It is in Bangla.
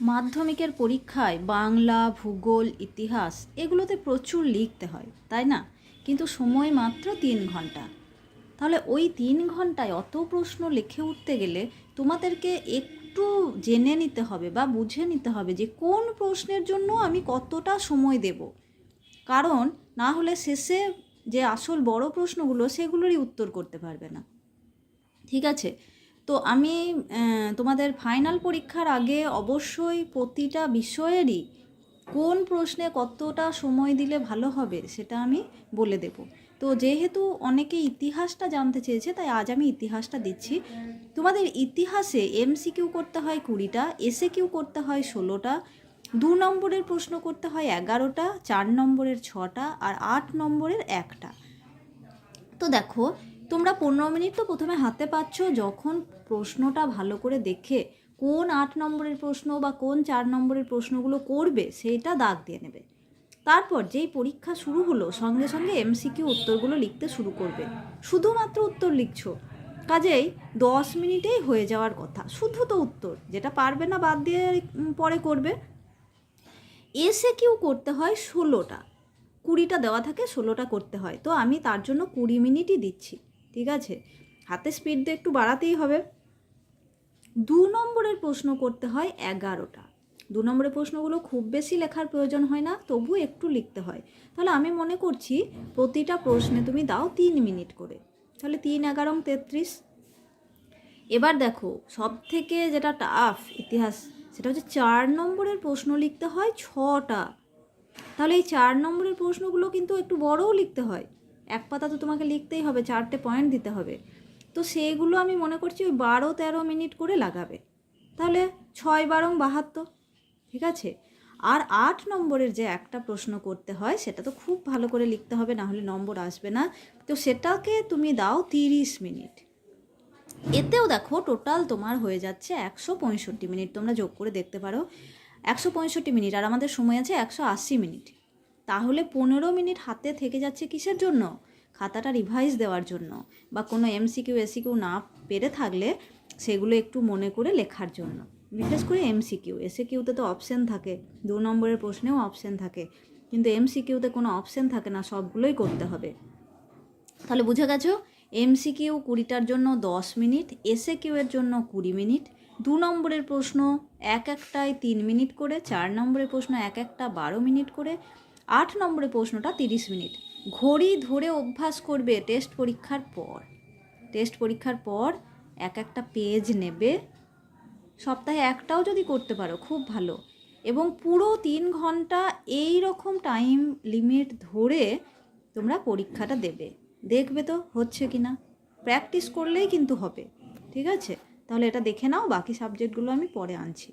মাধ্যমিকের পরীক্ষায় বাংলা, ভূগোল, ইতিহাস এগুলোতে প্রচুর লিখতে হয়, তাই না? কিন্তু সময় মাত্র তিন ঘণ্টা। তাহলে ওই তিন ঘন্টায় অত প্রশ্ন লিখে উঠতে গেলে তোমাদেরকে একটু জেনে নিতে হবে বা বুঝে নিতে হবে যে কোন প্রশ্নের জন্য আমি কতটা সময় দেব। কারণ না হলে শেষে যে আসল বড় প্রশ্নগুলো সেগুলোরই উত্তর করতে পারবে না। ঠিক আছে? তো আমি তোমাদের ফাইনাল পরীক্ষার আগে অবশ্যই প্রতিটা বিষয়েরই কোন প্রশ্নে কতটা সময় দিলে ভালো হবে সেটা আমি বলে দেব। তো যেহেতু অনেকে ইতিহাসটা জানতে চেয়েছে, তাই আজ আমি ইতিহাসটা দিচ্ছি। তোমাদের ইতিহাসে এমসিকিউ করতে হয় কুড়িটা এসে কিউ করতে হয় ষোলোটা, দু নম্বরের প্রশ্ন করতে হয় এগারোটা, চার নম্বরের ছটা, আর আট নম্বরের একটা। তো দেখো তোমরা পনেরো মিনিট তো প্রথমে হাতে পাচ্ছ যখন প্রশ্নটা ভালো করে দেখে কোন আট নম্বরের প্রশ্ন বা কোন চার নম্বরের প্রশ্নগুলো করবে সেইটা দাগ দিয়ে নেবে। তারপর যেই পরীক্ষা শুরু হলো সঙ্গে সঙ্গে এমসিকিউ উত্তরগুলো লিখতে শুরু করবে। শুধুমাত্র উত্তর লিখছ। কাজেই দশ মিনিটেই হয়ে যাওয়ার কথা। শুধু তো উত্তর, যেটা পারবে না বাদ দিয়ে পরে করবে। এসে কিউ করতে হয় ষোলোটা। কুড়িটা দেওয়া থাকে, ষোলোটা করতে হয়। তো আমি তার জন্য কুড়ি মিনিটই দিচ্ছি। ঠিক আছে? হাতে স্পিড তো একটু বাড়াতেই হবে। দু নম্বরের প্রশ্ন করতে হয় এগারোটা। দু নম্বরের প্রশ্নগুলো খুব বেশি লেখার প্রয়োজন হয় না তবু একটু লিখতে হয়। তাহলে আমি মনে করছি প্রতিটা প্রশ্নে তুমি দাও তিন মিনিট করে। তাহলে তিন, এগারো, তেত্রিশ। এবার দেখো সব থেকে যেটা টাফ ইতিহাস, সেটা হচ্ছে চার নম্বরের প্রশ্ন লিখতে হয় ছটা। তাহলে এই চার নম্বরের প্রশ্নগুলো কিন্তু একটু বড়ও লিখতে হয়। এক পাতা তো তোমাকে লিখতেই হবে, চারটে পয়েন্ট দিতে হবে। তো সেগুলো আমি মনে করছি ওই বারো তেরো মিনিট করে লাগাবে। তাহলে ছয় বারং বাহাত্তর, ঠিক আছে? আর আট নম্বরের যে একটা প্রশ্ন করতে হয়, সেটা তো খুব ভালো করে লিখতে হবে, না হলে নম্বর আসবে না। তো সেটাকে তুমি দাও তিরিশ মিনিট। এতেও দেখো টোটাল তোমার হয়ে যাচ্ছে একশো পঁয়ষট্টি মিনিট। তোমরা যোগ করে দেখতে পারো। একশো পঁয়ষট্টি মিনিট, আর আমাদের সময় আছে একশো আশি মিনিট। তাহলে পনেরো মিনিট হাতে থেকে যাচ্ছে কিসের জন্য? খাতাটা রিভাইজ দেওয়ার জন্য। বা কোনো এমসিকিউ এসিকিউ না পেরে থাকলে সেগুলো একটু মনে করে লেখার জন্য। বিশেষ করে এমসিকিউ এসে কিউতে তো অপশান থাকে। দু নম্বরের প্রশ্নেও অপশান থাকে। কিন্তু এমসিকিউতে কোনো অপশান থাকে না, সবগুলোই করতে হবে। তাহলে বুঝে গেছো? এমসিকিউ কুড়িটার জন্য দশ মিনিট এসে কিউ এর জন্য কুড়ি মিনিট। দু নম্বরের প্রশ্ন এক একটায় তিন মিনিট করে, চার নম্বরের প্রশ্ন এক একটা বারো মিনিট করে। আট নম্বরে প্রশ্নটা তিরিশ মিনিট। ঘড়ি ধরে অভ্যাস করবে টেস্ট পরীক্ষার পর। টেস্ট পরীক্ষার পর এক একটা পেজ নেবে। সপ্তাহে একটাও যদি করতে পারো, খুব ভালো। এবং পুরো তিন ঘণ্টা এই রকম টাইম লিমিট ধরে তোমরা পরীক্ষাটা দেবে। দেখবে তো হচ্ছে কি না? প্র্যাকটিস করলেই কিন্তু হবে। ঠিক আছে? তাহলে এটা দেখে নাও, বাকি সাবজেক্টগুলো আমি পরে আনছি।